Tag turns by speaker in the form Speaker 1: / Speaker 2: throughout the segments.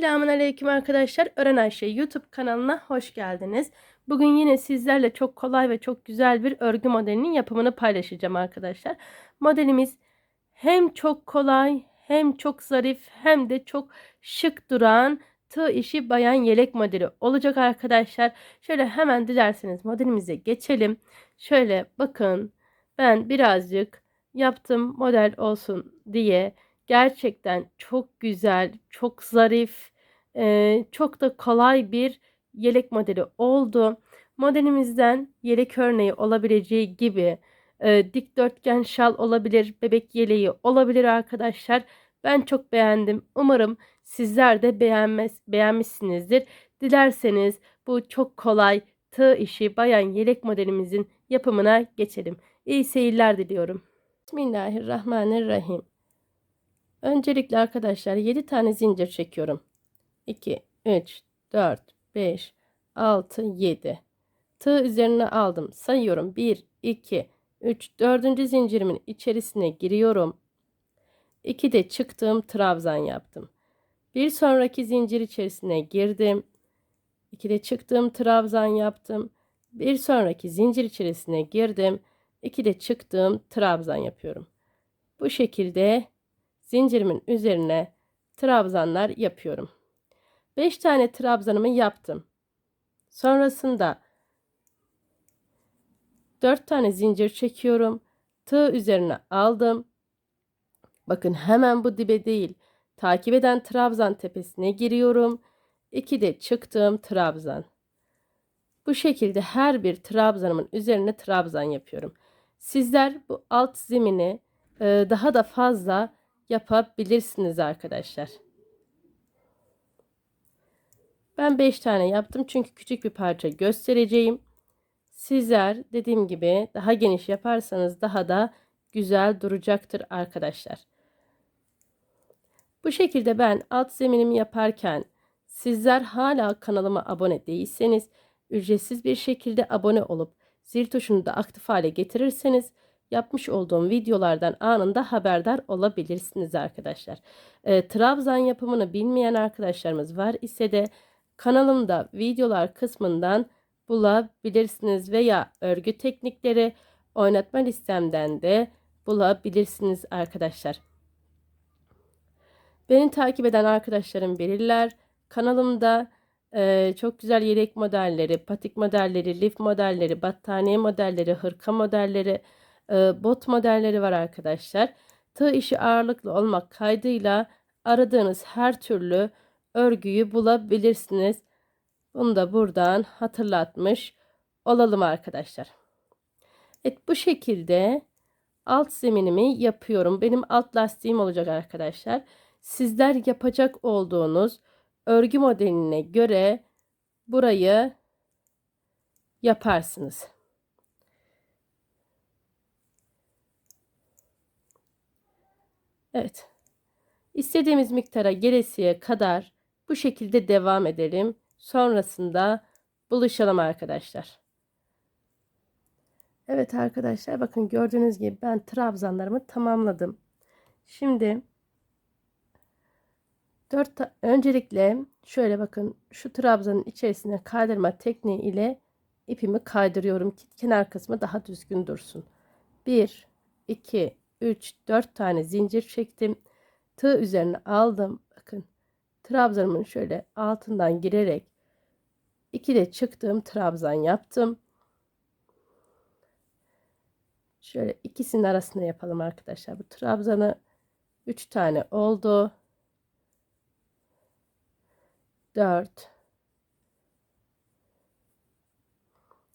Speaker 1: Selamun Aleyküm arkadaşlar. Öğren Ayşe YouTube kanalına hoş geldiniz. Bugün yine sizlerle çok kolay ve çok güzel bir örgü modelinin yapımını paylaşacağım arkadaşlar. Modelimiz hem çok kolay hem çok zarif hem de çok şık duran tığ işi bayan yelek modeli olacak arkadaşlar. Şöyle hemen dilerseniz modelimize geçelim. Şöyle bakın ben birazcık yaptım model olsun diye gerçekten çok güzel, çok zarif, çok da kolay bir yelek modeli oldu. Modelimizden yelek örneği olabileceği gibi dikdörtgen şal olabilir, bebek yeleği olabilir arkadaşlar. Ben çok beğendim. Umarım sizler de beğenmez, beğenmişsinizdir. Dilerseniz bu çok kolay tığ işi bayan yelek modelimizin yapımına geçelim. İyi seyirler diliyorum. Bismillahirrahmanirrahim. Öncelikle arkadaşlar 7 tane zincir çekiyorum. 2, 3, 4, 5, 6, 7. Tığ üzerine aldım. Sayıyorum. 1, 2, 3, 4. zincirimin içerisine giriyorum. 2 de çıktığım trabzan yaptım. Bir sonraki zincir içerisine girdim. 2 de çıktığım trabzan yaptım. Bir sonraki zincir içerisine girdim. 2 de çıktığım trabzan yapıyorum. Bu şekilde zincirimin üzerine trabzanlar yapıyorum. 5 tane trabzanımı yaptım. Sonrasında 4 tane zincir çekiyorum. Tığ üzerine aldım. Bakın hemen bu dibe değil. Takip eden trabzan tepesine giriyorum. 2 de çıktığım trabzan. Bu şekilde her bir trabzanımın üzerine trabzan yapıyorum. Sizler bu alt zemini daha da fazla yapabilirsiniz arkadaşlar. Ben 5 tane yaptım çünkü küçük bir parça göstereceğim. Sizler dediğim gibi daha geniş yaparsanız daha da güzel duracaktır arkadaşlar. Bu şekilde ben alt zeminimi yaparken sizler hala kanalıma abone değilseniz ücretsiz bir şekilde abone olup zil tuşunu da aktif hale getirirseniz yapmış olduğum videolardan anında haberdar olabilirsiniz arkadaşlar. E, Trabzan yapımını bilmeyen arkadaşlarımız var ise de kanalımda videolar kısmından bulabilirsiniz veya örgü teknikleri oynatma listemden de bulabilirsiniz arkadaşlar. Beni takip eden arkadaşlarım bilirler. Kanalımda e, çok güzel yelek modelleri, patik modelleri, lif modelleri, battaniye modelleri, hırka modelleri, bot modelleri var arkadaşlar. Tığ işi ağırlıklı olmak kaydıyla aradığınız her türlü örgüyü bulabilirsiniz. Bunu da buradan hatırlatmış olalım arkadaşlar. Evet bu şekilde alt zeminimi yapıyorum. Benim alt lastiğim olacak arkadaşlar. Sizler yapacak olduğunuz örgü modeline göre burayı yaparsınız. Evet. İstediğimiz miktara gelesiye kadar bu şekilde devam edelim. Sonrasında buluşalım arkadaşlar. Evet arkadaşlar bakın gördüğünüz gibi ben trabzanlarımı tamamladım. Şimdi 4 öncelikle şöyle bakın şu trabzanın içerisine kaydırma tekniği ile ipimi kaydırıyorum ki kenar kısmı daha düzgün dursun. 1 2 3 4 tane zincir çektim. Tığ üzerine aldım. Bakın trabzanımın şöyle altından girerek 2 de çıktığım trabzan yaptım. Şöyle ikisinin arasında yapalım arkadaşlar. Bu trabzanı 3 tane oldu. 4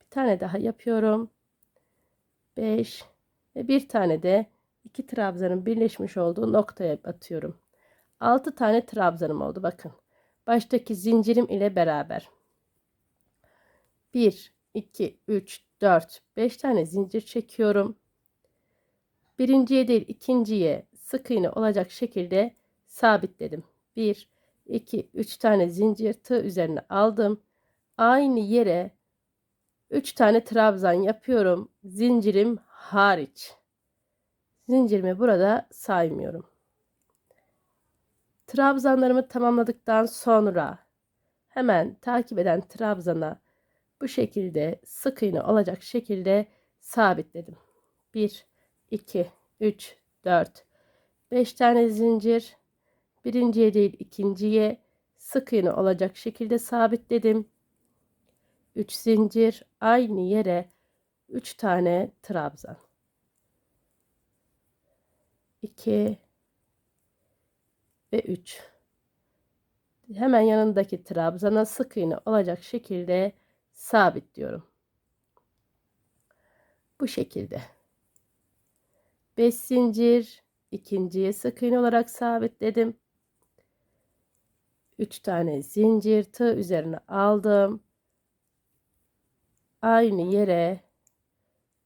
Speaker 1: Bir tane daha yapıyorum. 5 ve bir tane de iki trabzanın birleşmiş olduğu noktaya atıyorum. 6 tane trabzanım oldu bakın. Baştaki zincirim ile beraber. 1 2 3 4 5 tane zincir çekiyorum. Birinciye değil ikinciye sık iğne olacak şekilde sabitledim. 1 2 3 tane zincir tığ üzerine aldım. Aynı yere 3 tane trabzan yapıyorum. Zincirim hariç. Zincirimi burada saymıyorum. Trabzanlarımı tamamladıktan sonra hemen takip eden trabzana bu şekilde sık iğne olacak şekilde sabitledim. 1 2 3 4 5 tane zincir birinciye değil ikinciye sık iğne olacak şekilde sabitledim. 3 zincir aynı yere 3 tane trabzan. 2 ve 3. Hemen yanındaki trabzana sık iğne olacak şekilde sabitliyorum. Bu şekilde. 5 zincir ikinciye sık iğne olarak sabitledim. 3 tane zincir tığ üzerine aldım. Aynı yere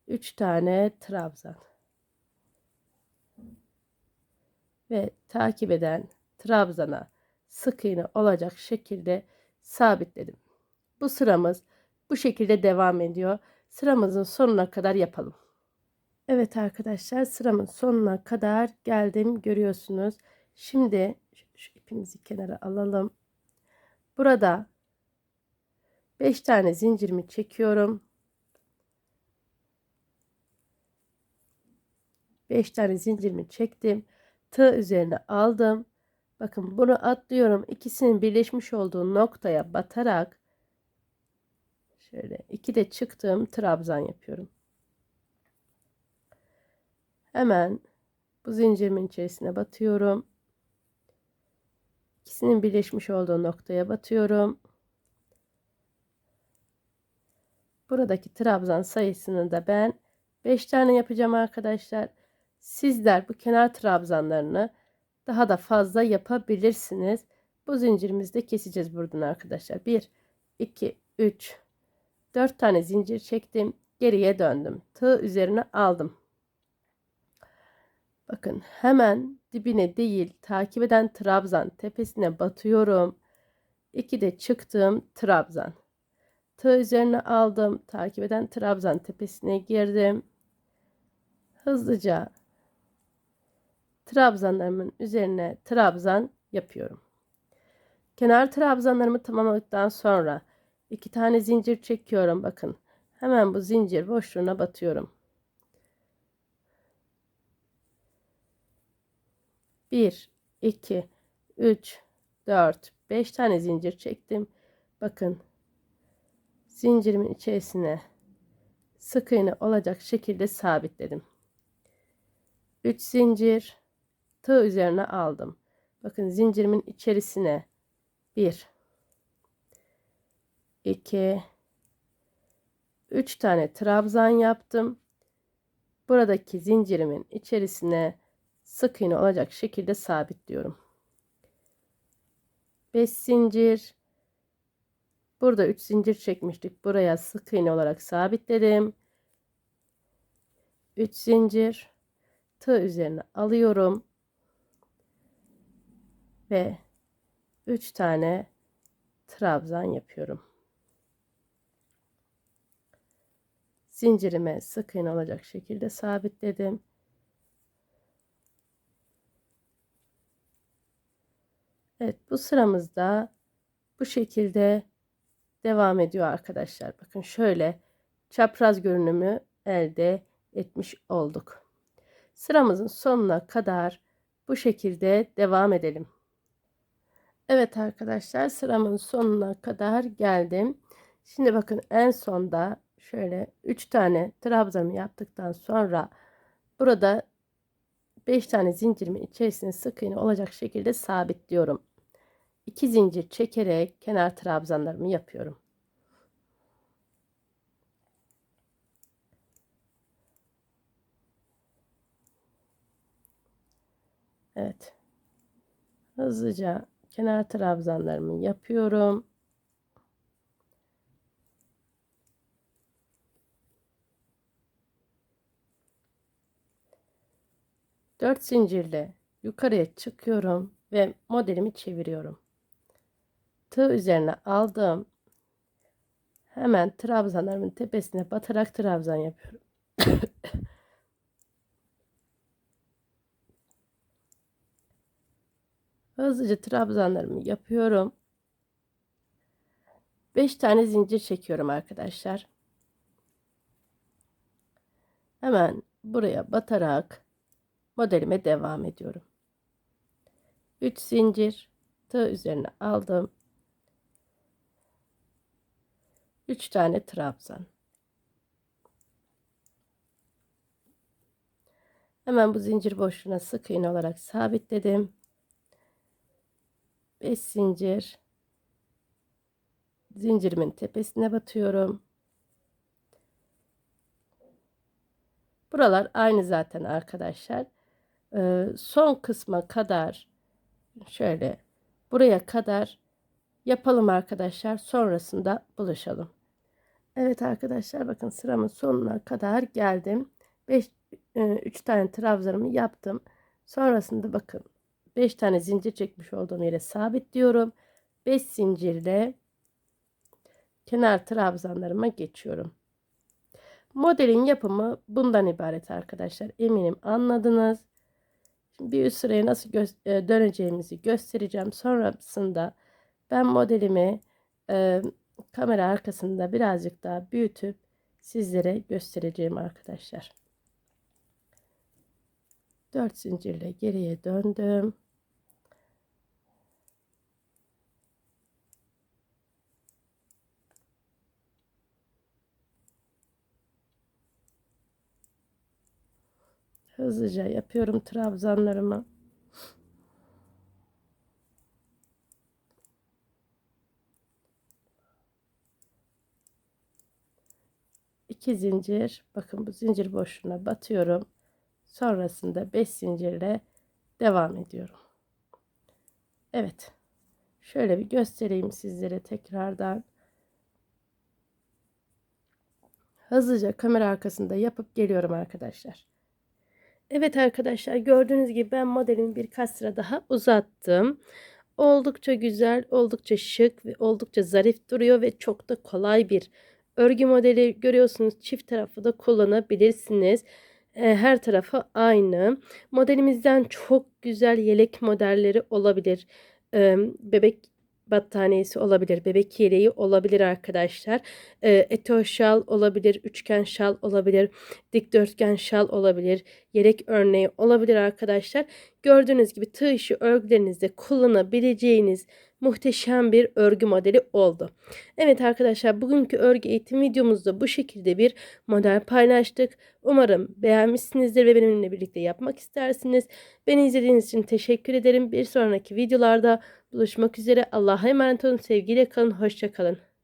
Speaker 1: 3 tane trabzan. Ve takip eden trabzana sık iğne olacak şekilde sabitledim. Bu sıramız bu şekilde devam ediyor. Sıramızın sonuna kadar yapalım. Evet arkadaşlar sıramın sonuna kadar geldim görüyorsunuz. Şimdi şu, ipimizi kenara alalım. Burada 5 tane zincirimi çekiyorum. 5 tane zincirimi çektim. Tığ üzerine aldım. Bakın bunu atlıyorum. İkisinin birleşmiş olduğu noktaya batarak şöyle iki de çıktığım trabzan yapıyorum. Hemen bu zincirimin içerisine batıyorum. İkisinin birleşmiş olduğu noktaya batıyorum. Buradaki trabzan sayısını da ben 5 tane yapacağım arkadaşlar. Sizler bu kenar trabzanlarını daha da fazla yapabilirsiniz. Bu zincirimizi de keseceğiz buradan arkadaşlar. 1, 2, 3, 4 tane zincir çektim. Geriye döndüm. Tığ üzerine aldım. Bakın hemen dibine değil takip eden trabzan tepesine batıyorum. 2 de çıktım trabzan. Tığ üzerine aldım. Takip eden trabzan tepesine girdim. Hızlıca trabzanlarımın üzerine trabzan yapıyorum. Kenar trabzanlarımı tamamladıktan sonra iki tane zincir çekiyorum. Bakın hemen bu zincir boşluğuna batıyorum. Bir, iki, üç, dört, beş tane zincir çektim. Bakın zincirimin içerisine sık iğne olacak şekilde sabitledim. 3 zincir tığ üzerine aldım. Bakın zincirimin içerisine 1 2 3 tane trabzan yaptım. Buradaki zincirimin içerisine sık iğne olacak şekilde sabitliyorum. 5 zincir Burada 3 zincir çekmiştik. Buraya sık iğne olarak sabitledim. 3 zincir tığ üzerine alıyorum ve 3 tane trabzan yapıyorum. Zincirime sık iğne olacak şekilde sabitledim. Evet bu sıramızda bu şekilde devam ediyor arkadaşlar. Bakın şöyle çapraz görünümü elde etmiş olduk. Sıramızın sonuna kadar bu şekilde devam edelim. Evet arkadaşlar sıramın sonuna kadar geldim. Şimdi bakın en sonda şöyle 3 tane trabzanımı yaptıktan sonra burada 5 tane zincirimi içerisine sık iğne olacak şekilde sabitliyorum. 2 zincir çekerek kenar trabzanlarımı yapıyorum. Evet. Hızlıca kenar trabzanlarımı yapıyorum. Dört zincirle yukarıya çıkıyorum ve modelimi çeviriyorum. Tığ üzerine aldım. Hemen trabzanlarımın tepesine batarak trabzan yapıyorum. Hızlıca trabzanlarımı yapıyorum. 5 tane zincir çekiyorum arkadaşlar. Hemen buraya batarak modelime devam ediyorum. 3 zincir tığ üzerine aldım. 3 tane trabzan. Hemen bu zincir boşluğuna sık iğne olarak sabitledim. 5 zincir zincirimin tepesine batıyorum. Buralar aynı zaten arkadaşlar. Ee, son kısma kadar şöyle buraya kadar yapalım arkadaşlar. Sonrasında buluşalım. Evet arkadaşlar bakın sıramın sonuna kadar geldim. 5 3 tane trabzanımı yaptım. Sonrasında bakın 5 tane zincir çekmiş olduğum yere sabitliyorum. 5 zincirle kenar trabzanlarıma geçiyorum. Modelin yapımı bundan ibaret arkadaşlar. Eminim anladınız. Şimdi bir üst sıraya nasıl gö- döneceğimizi göstereceğim. Sonrasında ben modelimi e, kamera arkasında birazcık daha büyütüp sizlere göstereceğim arkadaşlar. 4 zincirle geriye döndüm. Hızlıca yapıyorum trabzanlarımı. İki zincir. Bakın bu zincir boşluğuna batıyorum. Sonrasında 5 zincirle devam ediyorum. Evet. Şöyle bir göstereyim sizlere tekrardan. Hızlıca kamera arkasında yapıp geliyorum arkadaşlar. Evet arkadaşlar gördüğünüz gibi ben modelimi birkaç sıra daha uzattım. Oldukça güzel, oldukça şık ve oldukça zarif duruyor ve çok da kolay bir örgü modeli görüyorsunuz. Çift tarafı da kullanabilirsiniz. Her tarafı aynı. Modelimizden çok güzel yelek modelleri olabilir. Bebek battaniyesi olabilir, bebek yeleği olabilir arkadaşlar. E, eto şal olabilir, üçgen şal olabilir, dikdörtgen şal olabilir, yelek örneği olabilir arkadaşlar. Gördüğünüz gibi tığ işi örgülerinizde kullanabileceğiniz muhteşem bir örgü modeli oldu. Evet arkadaşlar bugünkü örgü eğitim videomuzda bu şekilde bir model paylaştık. Umarım beğenmişsinizdir ve benimle birlikte yapmak istersiniz. Beni izlediğiniz için teşekkür ederim. Bir sonraki videolarda buluşmak üzere. Allah'a emanet olun. Sevgiyle kalın. Hoşça kalın.